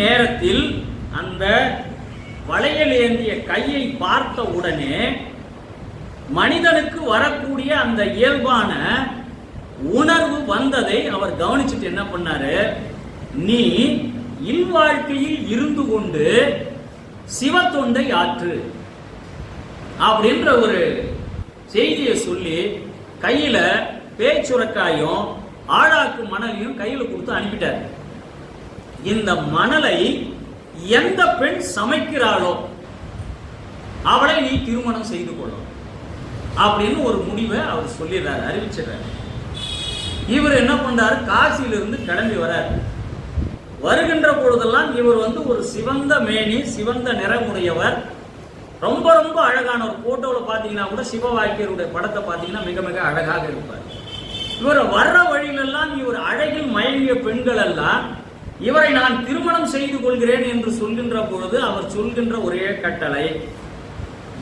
நேரத்தில் அந்த வளையல் ஏந்திய கையை பார்த்த உடனே மனிதனுக்கு வரக்கூடிய அந்த இயல்பான உணர்வு வந்ததை அவர் கவனிச்சுட்டு என்ன பண்ணாரு? நீ இல்வாழ்க்கையில் இருந்து கொண்டு சிவத்தொண்டை ஆற்று அப்படின்ற ஒரு செய்தியை சொல்லி கையில பேச்சுரக்காயும் ஆழாக்கு மணலையும் கையில கொடுத்து அனுப்பிட்டார். இந்த மணலை எந்த பெண் சமைக்கிறாளோ அவளை நீ திருமணம் செய்து கொள்ளும் அப்படின்னு ஒரு முடிவை அவர் சொல்லிடுறாரு அறிவிச்சிடுறாரு. இவர் என்ன பண்றாரு? காசியிலிருந்து கிளம்பி வராரு வருகின்ற பொழுதெல்லாம் இவர் வந்து ஒரு சிவந்த மேனி சிவந்த நிறமுடையவர். ரொம்ப ரொம்ப அழகான ஒரு போட்டோவில் பார்த்தீங்கன்னா கூட சிவவாக்கியருடைய படத்தை பார்த்தீங்கன்னா மிக மிக அழகாக இருப்பார். இவர் வர்ற வழியிலெல்லாம் இவர் அழகில் மயங்கிய பெண்கள் எல்லாம் இவரை நான் திருமணம் செய்து கொள்கிறேன் என்று சொல்கின்ற பொழுது அவர் சொல்கின்ற ஒரே கட்டளை.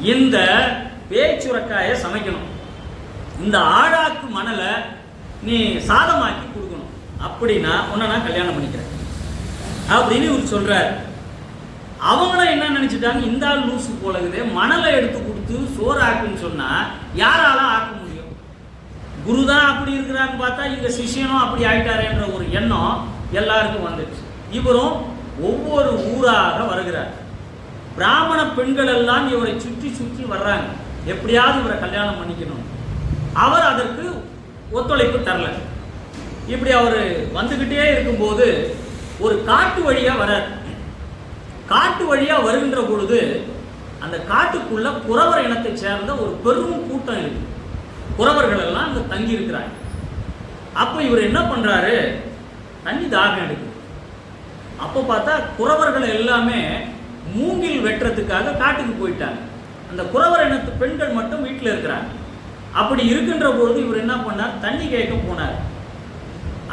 இந்த பேச்சுரக்காயை சமைக்கணும். இந்த ஆழாக்கு மணலை நீ சாதமாக்கி கொடுக்கணும். அப்படின்னா உன்னை நான் கல்யாணம் பண்ணிக்கிறேன். அப்படின்னு இவர் சொல்றாரு. அவங்களும் என்ன நினைச்சிட்டாங்க? இந்த ஆள் லூசு போலகுது மணலை எடுத்து கொடுத்து சோறு ஆக்குன்னு சொன்னா யாரால ஆக்க முடியும்? குரு தான் அப்படி இருக்கிறான்னு பார்த்தா இங்க சிஷ்யனும் அப்படி ஆகிட்டாரேன்ற ஒரு எண்ணம் எல்லாருக்கும் வந்துடுச்சு. இவரும் ஒவ்வொரு ஊராக வருகிறார். பிராமண பெண்கள் எல்லாம் இவரை சுற்றி சுற்றி வர்றாங்க. எப்படியாவது இவரை கல்யாணம் பண்ணிக்கணும். அவர் அதற்கு ஒத்துழைப்பு தரல. இப்படி அவர் வந்துக்கிட்டே இருக்கும்போது ஒரு காட்டு வழியாக வரார் காட்டு வழியாக வருகின்ற பொழுது அந்த காட்டுக்குள்ள குறவர் இனத்தை சேர்ந்த ஒரு பெரும் கூட்டம் இருக்கு. குறவர்கள் எல்லாம் அங்கே தங்கி இருக்கிறாங்க அப்போ இவர் என்ன பண்ணுறாரு தண்ணி தாகம் எடுக்குது அப்போ பார்த்தா குறவர்கள் எல்லாமே மூங்கில் வெட்டுறதுக்காக காட்டுக்கு போயிட்டாங்க. அந்த குறவர் இனத்து பெண்கள் மட்டும் வீட்டில் இருக்கிறாங்க. அப்படி இருக்கின்ற பொழுது இவர் என்ன பண்ணார்? தண்ணி கேட்க போனார்.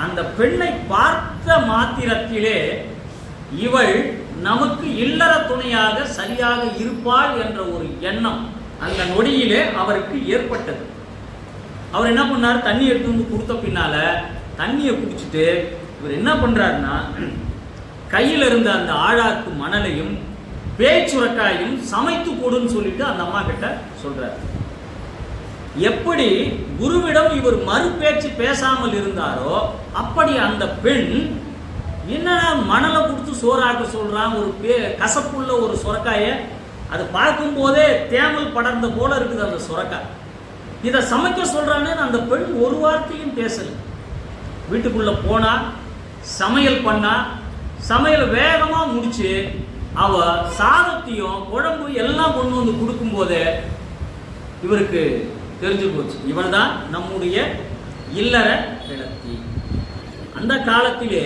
அந்த பெண்ணை பார்த்த மாத்திரத்திலே இவள் நமக்கு இல்லற துணையாக சரியாக இருப்பாள் என்ற ஒரு எண்ணம் அந்த நொடியிலே அவருக்கு ஏற்பட்டது. அவர் என்ன பண்ணார்? தண்ணி எடுத்து வந்து கொடுத்த பின்னால தண்ணியை குடிச்சிட்டு இவர் என்ன பண்ணுறாருன்னா கையில் இருந்த அந்த ஆழாக்கு மணலையும் பேச்சுரக்காயும் சமைத்து கொடுன்னு சொல்லிட்டு அந்த அம்மா கிட்ட சொல்றாரு. எப்படி குருவிடம் இவர் மறுபேச்சு பேசாமல் இருந்தாரோ அப்படி அந்த பெண் என்னடா மணலை கொடுத்து சோறாக்க சொல்றான் ஒரு பே கசப்புள்ள ஒரு சுரக்காய அது பார்க்கும் போதே தேமல் படர்ந்த போல இருக்குது அந்த சுரக்காய் இதை சமைக்க சொல்றானே அந்த பெண் ஒரு வார்த்தையும் பேசல. வீட்டுக்குள்ள போனா சமையல் பண்ணா சமையல் வேகமாக முடிச்சு அவ சாதத்தையும் குழம்பு எல்லாம் கொண்டு வந்து கொடுக்கும் போதே இவருக்கு தெரிஞ்சு போச்சு. இவன் தான் நம்முடைய இல்லற இடத்தி அந்த காலத்திலே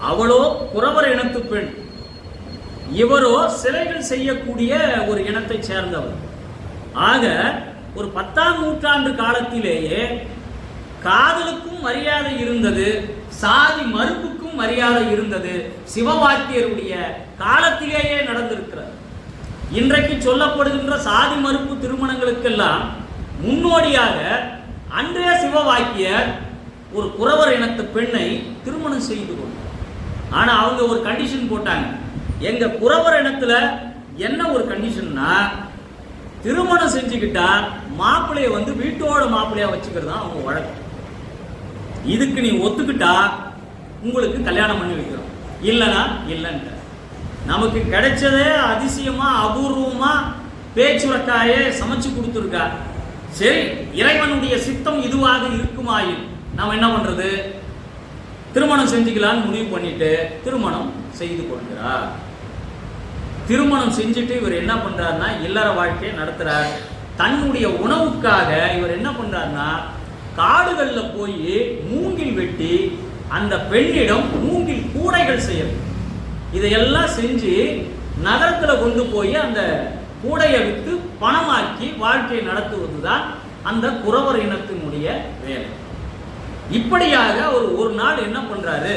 அவளோ குறவர் இனத்து பெண். இவரோ சிலைகள் செய்யக்கூடிய ஒரு இனத்தை சேர்ந்தவர் ஆக ஒரு பத்தாம் நூற்றாண்டு காலத்திலேயே காதலுக்கும் மரியாதை இருந்தது சாதி மறுப்புக்கும் மரியாதை இருந்தது சிவவாக்கியருடைய காலத்திலேயே நடந்திருக்கிறது. இன்றைக்கு சொல்லப்படுகின்ற சாதி மறுப்பு திருமணங்களுக்கெல்லாம் முன்னோடியாக அன்றைய சிவவாக்கியர் ஒரு குறவர் இனத்து பெண்ணை திருமணம் செய்து கொண்டார். ஆனால் அவங்க ஒரு கண்டிஷன் போட்டாங்க. எங்க குறவர் இனத்துல என்ன ஒரு கண்டிஷன்னா திருமணம் செஞ்சுக்கிட்டா மாப்பிள்ளையை வந்து வீட்டோட மாப்பிள்ளையா வச்சுக்கிறது தான் அவங்க வழக்கம். இதுக்கு நீ ஒத்துக்கிட்டா உங்களுக்கு கல்யாணம் பண்ணி வைக்கிறோம். இல்லைனா இல்லைன்ற. நமக்கு கிடைச்சதே அதிசயமா அபூர்வமா பேச்சுரக்காயே சமைச்சு கொடுத்துருக்கா சரி இறைவனுடைய சித்தம் இதுவாக இருக்குமாயின் நாம் என்ன பண்றது? திருமணம் செஞ்சுக்கலாம்னு முடிவு பண்ணிட்டு திருமணம் செய்து கொள்கிறார். திருமணம் செஞ்சுட்டு இவர் என்ன பண்றாருன்னா இல்லற வாழ்க்கையை நடத்துறார். தன்னுடைய உணவுக்காக இவர் என்ன பண்றாருன்னா காடுகளில் போய் மூங்கில் வெட்டி அந்த பெண்ணிடம் மூங்கில் கூடைகள் செய்யணும். இதையெல்லாம் செஞ்சு நகரத்தில் கொண்டு போய் அந்த கூடையை விற்று பணமாக்கி வாழ்க்கையை நடத்துவது தான் அந்த குறவர் இனத்தினுடைய வேலை. இப்படியாக ஒரு ஒரு நாள் என்ன பண்றாரு?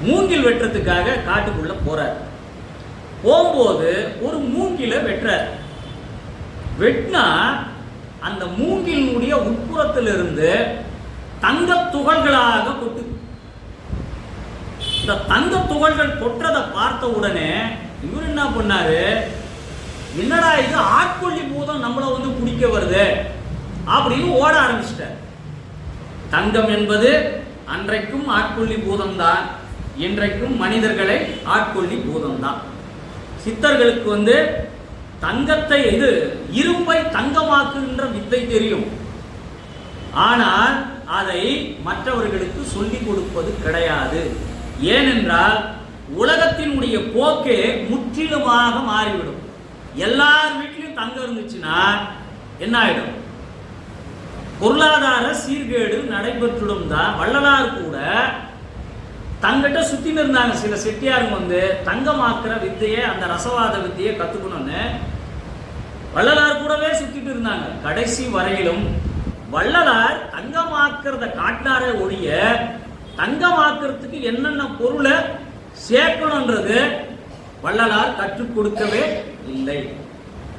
மூங்கில் வெட்டுறதுக்காக காட்டுக்குள்ள போறார். போகும்போது ஒரு மூங்கில வெட்டுறார். வெட்டினா அந்த மூங்கிலினுடைய உட்புறத்திலிருந்து தங்க துகள்களாக கொட்டு. இந்த தங்க துகள்கள் கொட்டுறதை பார்த்த உடனே இவர் என்ன பண்ணாரு? என்னடா இது ஆட்கொள்ளி பூதம் நம்மளை வந்து பிடிக்க வருது அப்படின்னு ஓட ஆரம்பிச்சிட்டார். தங்கம் என்பது அன்றைக்கும் ஆட்கொள்ளி பூதம்தான் இன்றைக்கும் மனிதர்களை ஆட்கொள்ளி பூதம்தான். சித்தர்களுக்கு வந்து தங்கத்தை இது இரும்பை தங்கமாக்குகின்ற வித்தை தெரியும். ஆனால் அதை மற்றவர்களுக்கு சொல்லிக் கொடுப்பது கிடையாது. ஏனென்றால் உலகத்தினுடைய போக்கே முற்றிலுமாக மாறிவிடும். எல்லார் வீட்லையும் தங்கம் இருந்துச்சுன்னா என்ன ஆயிடும் பொருளாதார சீர்கேடு நடைபெற்றுடும் தான். வள்ளலார் கூட தங்கிட்ட சுத்தின்னு இருந்தாங்க. சில செட்டியாருங்க வந்து தங்கமாக்குற வித்தையை அந்த ரசவாத வித்தையை கற்றுக்கணும்னு வள்ளலார் கூடவே சுத்திட்டு இருந்தாங்க. கடைசி வரையிலும் வள்ளலார் தங்கமாக்குறத காட்டினாரே ஒழிய தங்கமாக்குறதுக்கு என்னென்ன பொருளை சேர்க்கணுன்றது வள்ளலார் கற்றுக் கொடுக்கவே இல்லை.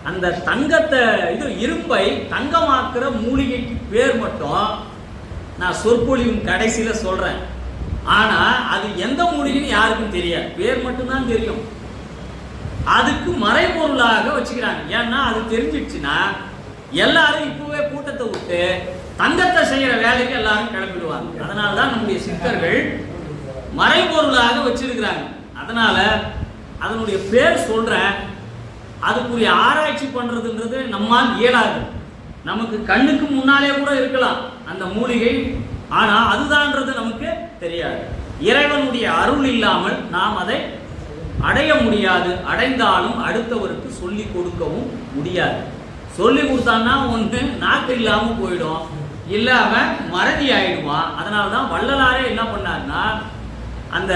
அந்த தங்கத்தை இது இரும்பை தங்கமாக்குற மூலிகைக்கு பேர் மட்டும் நான் சொற்பொழிவின் கடைசியில் சொல்கிறேன் ஆனால் அது எந்த மூலிகைன்னு யாருக்கும் தெரியாது. பேர் மட்டும்தான் தெரியும். அதுக்கு மறைபொருளாக வச்சுக்கிறாங்க. ஏன்னா அது தெரிஞ்சிடுச்சுன்னா எல்லாரும் இப்பவே கூட்டத்தை விட்டு தங்கத்தை செய்யற வேலைக்கு எல்லாரும் கிளம்பிடுவாங்க. அதனால தான் நம்முடைய சித்தர்கள் மறைபொருளாக வச்சிருக்கிறாங்க. அதனால அதனுடைய பேர் சொல்றேன். அதுக்குரிய ஆராய்ச்சி பண்றதுன்றது நம்மால் இயலாது. நமக்கு கண்ணுக்கு முன்னாலே கூட இருக்கலாம் அந்த மூலிகை. ஆனால் அதுதான்றது நமக்கு தெரியாது. இறைவனுடைய அருள் இல்லாமல் நாம் அதை அடைய முடியாது அடைந்தாலும் அடுத்தவருக்கு சொல்லி கொடுக்கவும் முடியாது. சொல்லி கொடுத்தான்னா ஒன்று நாக்கு இல்லாமல் போயிடும். இல்லை அவன் மறதி ஆயிடுவான். அதனால தான் வள்ளலாரே என்ன பண்ணாருன்னா அந்த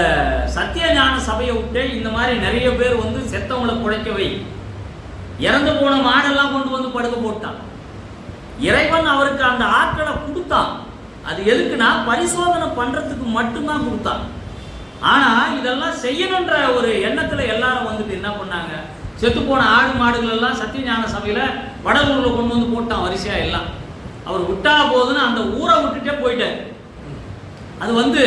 சத்தியஞான சபையை விட்டு இந்த மாதிரி நிறைய பேர் வந்து செத்தவங்களை குழைக்க வை. இறந்து போன மாடெல்லாம் கொண்டு வந்து படுக்க போட்டான். இறைவன் அவருக்கு அந்த ஆட்களை கொடுத்தான். அது எதுக்குன்னா பரிசோதனை பண்ணுறதுக்கு மட்டும்தான் கொடுத்தான். ஆனா இதெல்லாம் செய்யணுன்ற ஒரு எண்ணத்துல எல்லாரும் வந்துட்டு என்ன பண்ணாங்க? செத்து போன ஆடு மாடுகள் எல்லாம் சத்தியஞான சபையில வடலூர்ல கொண்டு வந்து போட்டான் வரிசையா எல்லாம். அவர் விட்டா போதுன்னு அந்த ஊரை விட்டுட்டே போயிட்டார். அது வந்து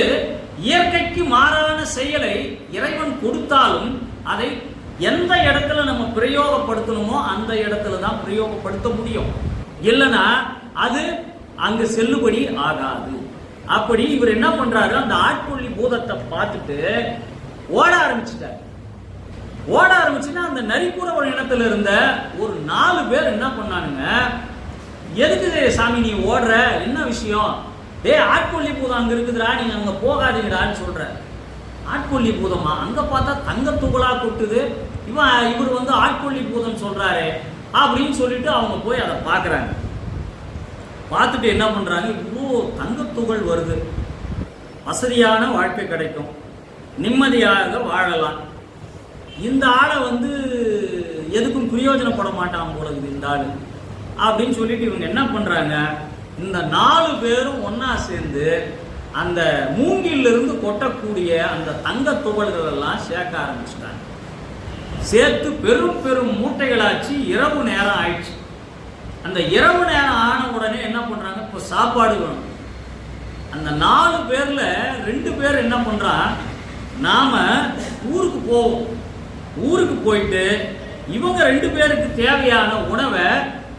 இயற்கைக்கு மாறான செயலை இறைவன் கொடுத்தாலும் அதை எந்த இடத்துல நம்ம பிரயோகப்படுத்தணுமோ அந்த இடத்துல தான் பிரயோகப்படுத்த முடியும். இல்லைன்னா அது அங்கு செல்லுபடி ஆகாது. அப்படி இவர் என்ன பண்றாரு? அந்த ஆட்கொள்ளி பூதத்தை பார்த்துட்டு ஓட ஆரம்பிச்சிட்டார். ஓட ஆரம்பிச்சுன்னா அந்த நரிப்புற ஒரு இனத்துல இருந்த ஒரு நாலு பேர் என்ன பண்ணானுங்க? எதுக்கு சாமி நீ ஓடுற? என்ன விஷயம்? டேய் ஆட்கொல்லி பூதம் அங்க இருக்குதுடா நீங்க அங்க போகாதீங்கடான்னு சொல்ற. ஆட்கொல்லி பூதமா? அங்க பார்த்தா தங்க துகளா கொட்டுது. இவன் இவர் வந்து ஆட்கொல்லி பூதம் சொல்றாரு. அப்படின்னு சொல்லிட்டு அவங்க போய் அதை பார்க்குறாங்க. பார்த்துட்டு என்ன பண்ணுறாங்க இவ்வளோ தங்கத்துகள் வருது. வசதியான வாழ்க்கை கிடைக்கும். நிம்மதியாக வாழலாம். இந்த ஆளை வந்து எதுக்கும் பிரயோஜனப்பட மாட்டான் போல இருக்குது இந்த ஆள். அப்படின்னு சொல்லிட்டு இவங்க என்ன பண்ணுறாங்க இந்த நாலு பேரும் ஒன்றா சேர்ந்து அந்த மூங்கிலிருந்து கொட்டக்கூடிய அந்த தங்க துகள்கள் எல்லாம் சேர்க்க ஆரம்பிச்சிட்டாங்க. சேர்த்து பெரும் பெரும் மூட்டைகளாச்சு இரவு நேரம் ஆயிடுச்சு. அந்த இரவு நேரம் ஆன உடனே என்ன பண்ணுறாங்க இப்போ சாப்பாடு வேணும். அந்த நாலு பேரில் ரெண்டு பேர் என்ன பண்ணுறான் நாம் ஊருக்கு போவோம். ஊருக்கு போயிட்டு இவங்க ரெண்டு பேருக்கு தேவையான உணவை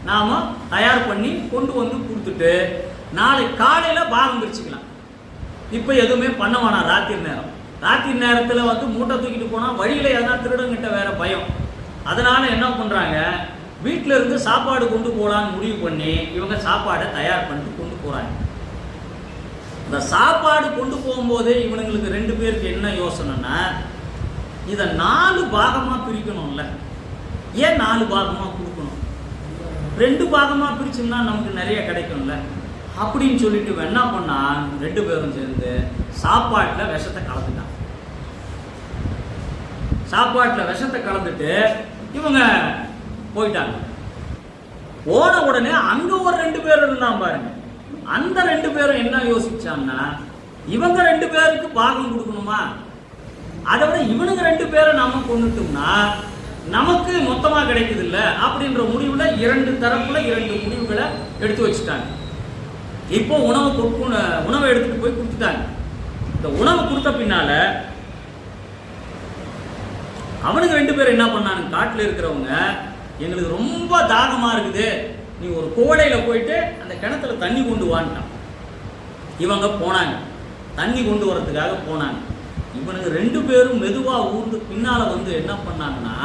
நாம் தயார் பண்ணி கொண்டு வந்து கொடுத்துட்டு நாளை காலையில் பாகம் பிரிச்சுக்கலாம் இப்போ எதுவுமே பண்ண வேணாம் ராத்திரி நேரம். ராத்திரி நேரத்தில் வந்து மூட்டை தூக்கிட்டு போனால் வழியில் எதனா திருடங்கிட்ட வேற பயம். அதனால் என்ன பண்ணுறாங்க வீட்டில் இருந்து சாப்பாடு கொண்டு போகலான்னு முடிவு பண்ணி இவங்க சாப்பாடை தயார் பண்ணிட்டு கொண்டு போகிறாங்க இந்த சாப்பாடு கொண்டு போகும்போது இவனுங்களுக்கு ரெண்டு பேருக்கு என்ன யோசனைன்னா இதை நாலு பாகமாக பிரிக்கணும்ல. ஏன் நாலு பாகமாக கொடுக்கணும்? ரெண்டு பாகமாக பிரிச்சோம்னா நமக்கு நிறைய கிடைக்கும்ல. அப்படின்னு சொல்லிட்டு என்ன பண்ணா ரெண்டு பேரும் சேர்ந்து சாப்பாட்டில் விஷத்தை கலந்துட்டான். சாப்பாட்டில் விஷத்தை கலந்துட்டு இவங்க போயிட்டாங்க. போன உடனே அங்க ஒரு ரெண்டு பேர் இருந்தான் பாருங்க. அந்த ரெண்டு பேரும் என்ன யோசிச்சாங்கன்னா இவங்க ரெண்டு பேருக்கு பாகம் கொடுக்கணுமா? அதை விட இவனுங்க ரெண்டு பேரை நாம கொண்டுட்டோம்னா நமக்கு மொத்தமா கிடைக்குது இல்ல அப்படின்ற முடிவுல இரண்டு தரப்புல இரண்டு முடிவுகளை எடுத்து வச்சுட்டாங்க. இப்போ உணவு கொடுக்கணும் உணவை எடுத்துட்டு போய் கொடுத்துட்டாங்க. இந்த உணவு கொடுத்த பின்னால அவனுங்க ரெண்டு பேரும் என்ன பண்ணாங்க காட்டில் இருக்கிறவங்க எங்களுக்கு ரொம்ப தாகமாக இருக்குது. நீ ஒரு கோடையில் போயிட்டு அந்த கிணத்துல தண்ணி கொண்டு வான்ட்டான். இவங்க போனாங்க. தண்ணி கொண்டு வரதுக்காக போனாங்க. இவனுங்க ரெண்டு பேரும் மெதுவாக ஊர்ந்து பின்னால் வந்து என்ன பண்ணாங்கன்னா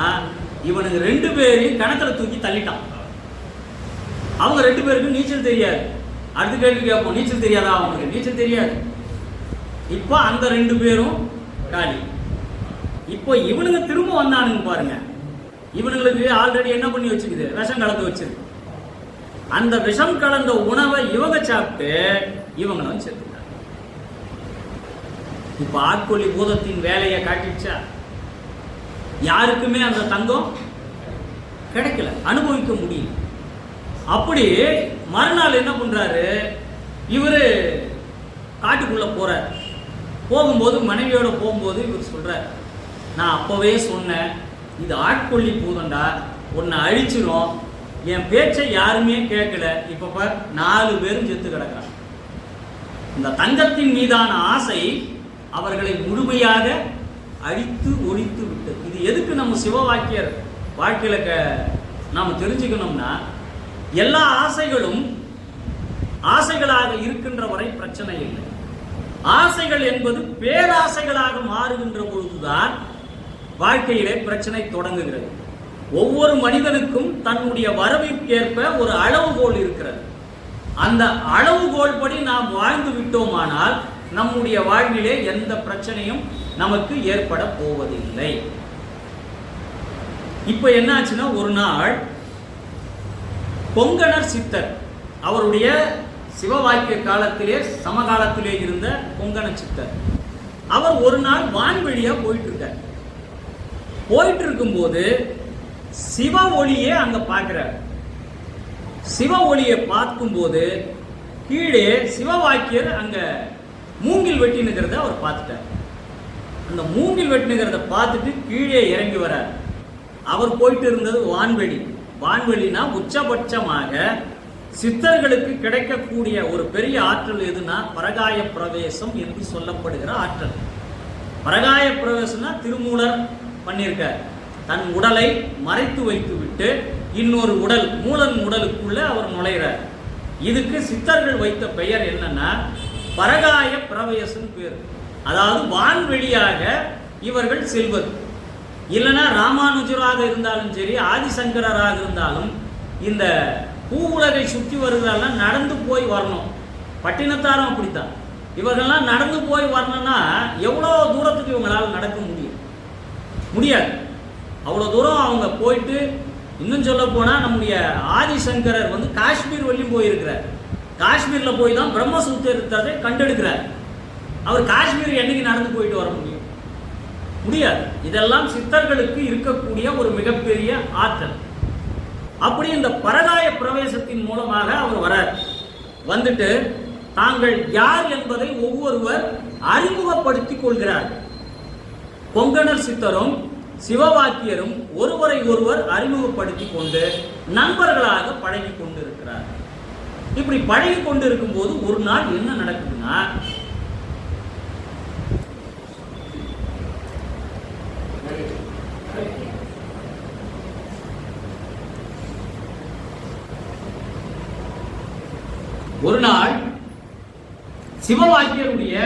இவனுங்க ரெண்டு பேரையும் கிணத்துல தூக்கி தள்ளிட்டான். அவங்க ரெண்டு பேருக்கும் நீச்சல் தெரியாது. அடுத்த கேள்வி கேட்போம். நீச்சல் தெரியாதா அவங்களுக்கு? நீச்சல் தெரியாது. இப்போ அந்த ரெண்டு பேரும் காலி. இப்போ இவனுங்க திரும்ப வந்தானுங்க பாருங்க. இவனுங்களுக்கு ஆல்ரெடி என்ன பண்ணி வச்சுக்குது விஷம் கலந்து வச்சிருக்கு. அந்த விஷம் கலந்த உணவை இவங்க சாப்பிட்டு இவங்களும் சேர்த்துட்டாங்க இப்ப ஆட்கொல்லி பூதத்தின் வேலையை காட்டிடுச்சா? யாருக்குமே அந்த தங்கம் கிடைக்கல அனுபவிக்க முடியல. அப்படி மறுநாள் என்ன பண்றாரு? இவரு காட்டுக்குள்ள போறார். போகும்போது மனைவியோட போகும்போது இவர் சொல்றார் நான் அப்பவே சொன்னேன் இது ஆட்கொள்ளி பூதண்டா உன்னை அழிச்சிரும். என் பேச்சை யாருமே கேட்கல. இப்போ பார் நாலு பேரும் செத்து கிடக்கிறான் இந்த தங்கத்தின் மீதான ஆசை அவர்களை முழுமையாக அழித்து ஒழித்து விட்டது. இது எதுக்கு நம்ம சிவ வாக்கியர் வாழ்க்கையில் க நாம் தெரிஞ்சுக்கணும்னா எல்லா ஆசைகளும் ஆசைகளாக இருக்கின்ற வரை பிரச்சனை இல்லை. ஆசைகள் என்பது பேராசைகளாக மாறுகின்ற பொழுதுதான் வாழ்க்கையிலே பிரச்சனை தொடங்குகிறது. ஒவ்வொரு மனிதனுக்கும் தன்னுடைய வரவிற்கேற்ப ஒரு அளவுகோல் இருக்கிறது. அந்த அளவுகோல் படி நாம் வாழ்ந்து விட்டோமானால் நம்முடைய வாழ்விலே எந்த பிரச்சனையும் நமக்கு ஏற்பட போவதில்லை. இப்ப என்னாச்சுன்னா ஒரு நாள் பொங்கனர் சித்தர் அவருடைய சிவவாக்கிய காலத்திலே சமகாலத்திலே இருந்த பொங்கன சித்தர் அவர் ஒரு நாள் வான்வெளியா போயிட்டு இருக்கார். போயிட்டு இருக்கும்போது சிவ ஒளியே அங்க பார்க்கிறார். சிவ ஒளியை பார்க்கும்போது கீழே சிவவாக்கியர் அங்க மூங்கில் வெட்டினுக்கிறத அவர் பார்த்துட்டார். அந்த மூங்கில் வெட்டினுங்கிறத பார்த்துட்டு கீழே இறங்கி வரார். அவர் போயிட்டு இருந்தது வான்வெளி. வான்வெளினா உச்சபட்சமாக சித்தர்களுக்கு கிடைக்கக்கூடிய ஒரு பெரிய ஆற்றல் எதுனா பரகாய பிரவேசம் என்று சொல்லப்படுகிற ஆற்றல். பரகாய பிரவேசம்னா திருமூலர் பண்ணியிருக்கார். தன் உடலை மறைத்து வைத்து விட்டு இன்னொரு உடல் மூலன் உடலுக்குள்ளே அவர் நுழைகிறார் இதுக்கு சித்தர்கள் வைத்த பெயர் என்னன்னா பரகாய பிரவேசம் பேர். அதாவது வான்வெளியாக இவர்கள் செல்வது. இல்லைன்னா ராமானுஜராக இருந்தாலும் சரி ஆதிசங்கரராக இருந்தாலும் இந்த பூ உலகை சுற்றி வருகிறதெல்லாம் நடந்து போய் வரணும். பட்டினத்தாரும் அப்படித்தான். இவர்கள்லாம் நடந்து போய் வரணும்னா எவ்வளோ தூரத்துக்கு இவங்களால் நடக்க முடியும்? முடியாது. அவ்வளோ தூரம் அவங்க போயிட்டு இன்னும் சொல்ல போனால் நம்முடைய ஆதிசங்கரர் வந்து காஷ்மீர் வரையும் போயிருக்கிறார். காஷ்மீரில் போய் தான் பிரம்மசூத்திரத்தை கண்டெடுக்கிறார். அவர் காஷ்மீர் என்னைக்கு நடந்து போயிட்டு வர முடியும்? முடியாது. இதெல்லாம் சித்தர்களுக்கு இருக்கக்கூடிய ஒரு மிகப்பெரிய ஆற்றல். அப்படி இந்த பரதாய பிரவேசத்தின் மூலமாக அவர் வரார். வந்துட்டு தாங்கள் யார் என்பதை ஒவ்வொருவர் அறிமுகப்படுத்திக் கொள்கிறார் கொங்கணர் சித்தரும் சிவவாக்கியரும் ஒருவரை ஒருவர் அறிமுகப்படுத்தி கொண்டு நண்பர்களாக பழகி கொண்டிருக்கிறார். இப்படி பழகி கொண்டிருக்கும் போது ஒரு நாள் என்ன நடக்குதுன்னா ஒரு நாள் சிவவாக்கியருடைய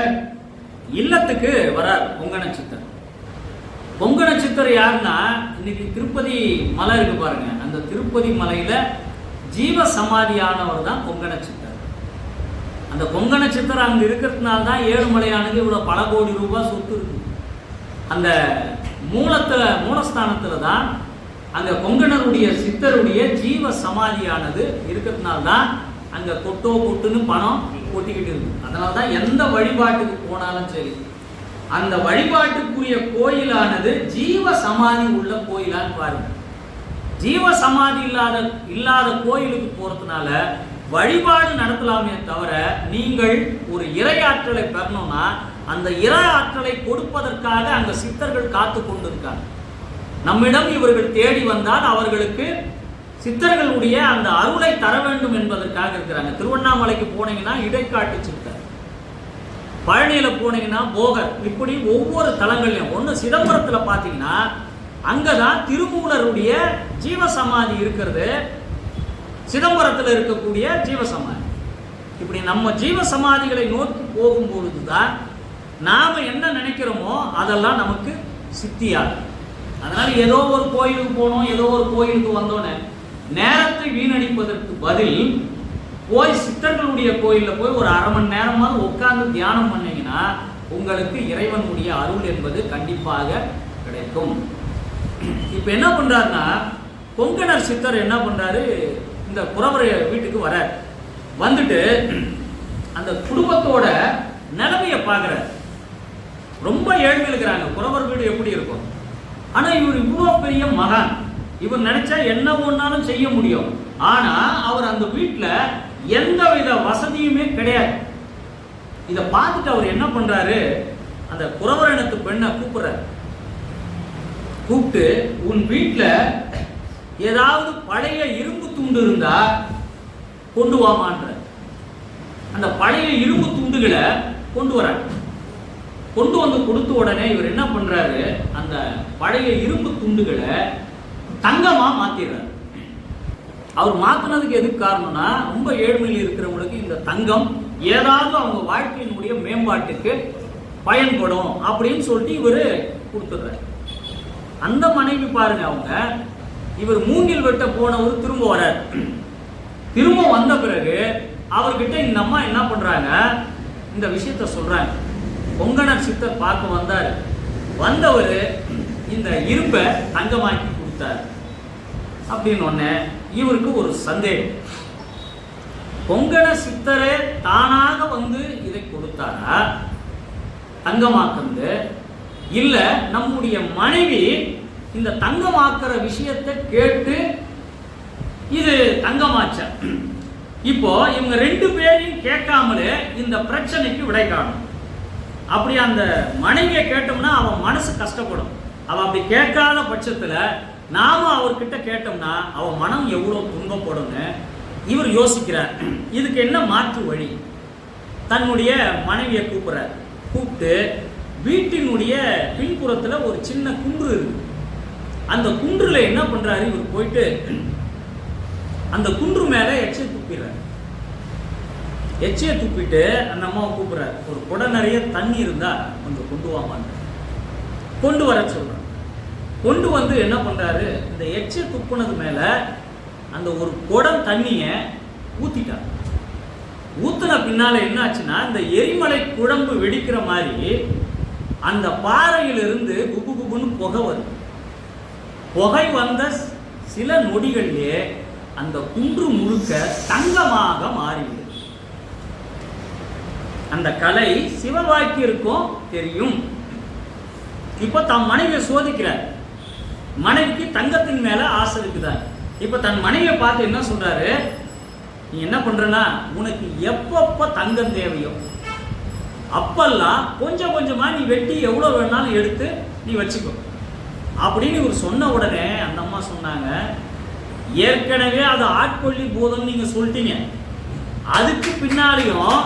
இல்லத்துக்கு வரார் பொங்கன சித்தர். பொங்க சித்தர் யாருன்னா இன்னைக்கு திருப்பதி மலை இருக்கு பாருங்க. அந்த திருப்பதி மலையில ஜீவ சமாதியானவர் தான் பொங்க சித்தர். அந்த பொங்க சித்தர் அங்கே இருக்கிறதுனால தான் ஏழுமலையானுக்கு இவ்வளோ பல கோடி ரூபாய் சொத்து இருக்கு. அந்த மூலத்தில் மூலஸ்தானத்தில் தான் அந்த கொங்கணருடைய சித்தருடைய ஜீவ சமாதியானது இருக்கிறதுனால தான் அங்கே கொட்டோ கொட்டுன்னு பணம் கொட்டிக்கிட்டு இருக்கு. அதனால தான் எந்த வழிபாட்டுக்கு போனாலும் சரி அந்த வழிபாட்டுக்குரிய கோயிலானது ஜீவ சமாதி உள்ள கோயிலான்னு பாருங்க. ஜீவ சமாதி இல்லாத இல்லாத கோயிலுக்கு போறதுனால வழிபாடு நடத்தலாமே தவிர நீங்கள் ஒரு இறையாற்றலை பெறணும்னா அந்த இறை ஆற்றலை கொடுப்பதற்காக அங்க சித்தர்கள் காத்து கொண்டிருக்காங்க. நம்மிடம் இவர்கள் தேடி வந்தால் அவர்களுக்கு சித்தர்களுடைய அந்த அருளை தர வேண்டும் என்பதற்காக இருக்கிறாங்க. திருவண்ணாமலைக்கு போனீங்கன்னா இடைக்காட்டு சித்தர். பழனியில் போனீங்கன்னா போகர் இப்படி ஒவ்வொரு தலங்கள்லையும் ஒன்று சிதம்பரத்தில் பார்த்தீங்கன்னா அங்கே தான் திருமூலருடைய ஜீவசமாதி இருக்கிறது. சிதம்பரத்தில் இருக்கக்கூடிய ஜீவசமாதி. இப்படி நம்ம ஜீவசமாதிகளை நோக்கி போகும்பொழுது தான் நாம் என்ன நினைக்கிறோமோ அதெல்லாம் நமக்கு சித்தியாகும் அதனால் ஏதோ ஒரு கோயிலுக்கு போனோம் ஏதோ ஒரு கோயிலுக்கு வந்தோன்னே நேரத்தை வீணடிப்பதற்கு பதில் போய் சித்தர்களுடைய கோயிலில் போய் ஒரு அரை மணி நேரமாவது உட்கார்ந்து தியானம் பண்ணீங்கன்னா உங்களுக்கு இறைவனுடைய அருள் என்பது கண்டிப்பாக கிடைக்கும். இப்போ என்ன பண்ணுறாருன்னா கொங்கணர் சித்தர் என்ன பண்ணுறாரு இந்த புறவரை வீட்டுக்கு வரார் வந்துட்டு அந்த குடும்பத்தோட நிலைமையை பார்க்குறாரு. ரொம்ப ஏழ்மை இருக்கிறாங்க. புறவர் வீடு எப்படி இருக்கும்? ஆனால் இவர் இவ்வளோ பெரிய மகான். இவர் நினைச்சா என்ன ஒன்னாலும் செய்ய முடியும். ஆனால் அவர் அந்த வீட்டில் எந்த வித வசதியுமே கிடையாது. இதை பார்த்துட்டு அவர் என்ன பண்றாரு? அந்த புறவர் இனத்து பெண்ணை கூப்பிடுறாரு. கூப்பிட்டு உன் வீட்டில் ஏதாவது பழைய இரும்பு துண்டு இருந்தா கொண்டு வாமான்ற. அந்த பழைய இரும்பு துண்டுகளை கொண்டு வர கொண்டு வந்து கொடுத்த உடனே இவர் என்ன பண்றாரு? அந்த பழைய இரும்பு துண்டுகளை தங்கமா மாத்திடுறாரு. அவர் மாத்தினதுக்கு எதுக்கு காரணம்னா ரொம்ப ஏழ்மையில் இருக்கிறவங்களுக்கு இந்த தங்கம் ஏதாவது அவங்க வாழ்க்கையினுடைய மேம்பாட்டுக்கு பயன்படும் அப்படின்னு சொல்லிட்டு இவர் கொடுத்துடுறாரு. அந்த மனைவி பாருங்க அவங்க இவர் மூங்கில் வெட்ட போனவர் திரும்ப வரார். திரும்ப வந்த பிறகு அவர்கிட்ட இந்த அம்மா என்ன பண்றாங்க? இந்த விஷயத்த சொல்றாங்க. பொங்கனர் சித்தர் பார்க்க வந்தார். வந்தவர் இந்த இரும்பை தங்கமாக்கி கொடுத்தார். அப்படின்னு ஒன்று இவருக்கு ஒரு சந்தேகம். பொங்கன சித்தரே தானாக வந்து இதை கொடுத்தாரா? தங்கமாக்குந்து. இல்லை நம்முடைய மனைவி இந்த தங்கமாக்குற விஷயத்தை கேட்டு இது தங்கமாச்ச. இப்போ இவங்க ரெண்டு பேரையும் கேட்காமலே இந்த பிரச்சனைக்கு விடை காணும். அப்படி அந்த மனைவியை கேட்டோம்னா அவன் மனசு கஷ்டப்படும். அவன் அப்படி கேட்காத பட்சத்துல நாம அவர்கிட்ட கேட்டோம்னா அவன் மனம் எவ்வளோ துன்பப்படும்னு இவர் யோசிக்கிறார். இதுக்கு என்ன மாற்று வழி? தன்னுடைய மனைவியை கூப்பிட்றார். கூப்பிட்டு வீட்டினுடைய பின்புறத்தில் ஒரு சின்ன குன்று இருக்கு. அந்த குன்றில் என்ன பண்ணுறாரு இவர் போயிட்டு அந்த குன்று மேலே எச்சை துப்பிடுறாரு. எச்சையை துப்பிட்டு அந்த அம்மாவை கூப்பிடுறாரு. ஒரு குடம் நிறைய தண்ணி இருந்தால் கொஞ்சம் கொண்டு வாமான்னு கொண்டு வர சொல்கிறேன் கொண்டு வந்து என்ன பண்ணுறாரு இந்த எச்சை துப்புனது மேலே அந்த ஒரு குடம் தண்ணியை ஊற்றிட்டார் ஊற்றின பின்னால என்ன ஆச்சுன்னா இந்த எரிமலை குழம்பு வெடிக்கிற மாதிரி அந்த பாறையிலிருந்து குபு குபுன்னு புகை வருது. புகை வந்த சில நொடிகளிலே அந்த குன்று முழுக்க தங்கமாக மாறிவிடுது அந்த கலை சிவவாக்கியிருக்கும் தெரியும். இப்போ தம் மனைவியை சோதிக்கிறார் மனைவிக்கு தங்கத்தின் மேல ஆசை இருக்குதா இப்போ தன் மனைவியை பார்த்து என்ன சொல்றாரு? நீ என்ன பண்றனா? உனக்கு எப்பப்ப தங்கம் தேவையோ அப்பெல்லாம் கொஞ்சம் கொஞ்சமா நீ வெட்டி எவ்வளவு வேணாலும் எடுத்து நீ வச்சுக்கோ. அப்படின்னு இவர் சொன்ன உடனே அந்த அம்மா சொன்னாங்க ஏற்கனவே அது ஆட்கொள்ளி போதும்னு நீங்க சொல்லிட்டீங்க. அதுக்கு பின்னாலையும்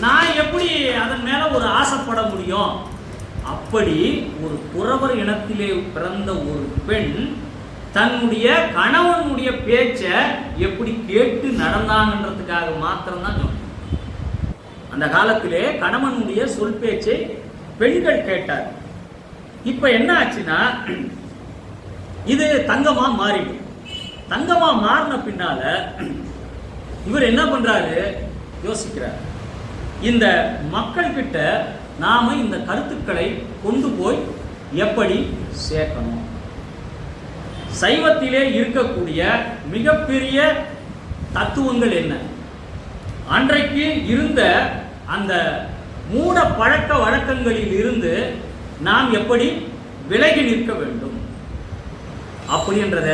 நான் எப்படி அதன் மேல ஒரு ஆசைப்பட முடியும்? அப்படி ஒரு புறவர் இனத்திலே பிறந்த ஒரு பெண் தன்னுடைய கணவனுடைய பேச்சை எப்படி கேட்டு நடந்தாங்கன்றதுக்காக மாத்திரம்தான் சொன்னேன். அந்த காலத்திலே கணவனுடைய சொல் பேச்சை பெண்கள் கேட்டார் இப்ப என்ன ஆச்சுன்னா இது தங்கமா மாறிடும். தங்கமா மாறின பின்னால இவர் என்ன பண்றாரு? யோசிக்கிறார். இந்த மக்கள் கிட்ட நாம் இந்த கருத்துக்களை கொண்டு போய் எப்படி சேர்க்கணும்? சைவத்திலே இருக்கக்கூடிய மிகப்பெரிய தத்துவங்கள் என்ன? அன்றைக்கு இருந்த அந்த மூட பழக்க வழக்கங்களில் இருந்து நாம் எப்படி விலகி நிற்க வேண்டும்? அப்படின்றத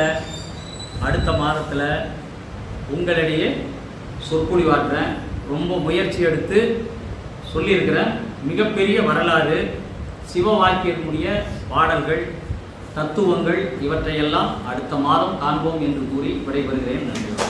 அடுத்த மாதத்தில் உங்களிடையே சொற்பொழிவாற்றுறேன் ரொம்ப முயற்சி எடுத்து சொல்லியிருக்கிறேன். மிகப்பெரிய வரலாறு சிவவாக்கியனுடைய பாடல்கள் தத்துவங்கள் இவற்றையெல்லாம் அடுத்த மாதம் காண்போம் என்று கூறி விடைபெறுகிறேன். நன்றி.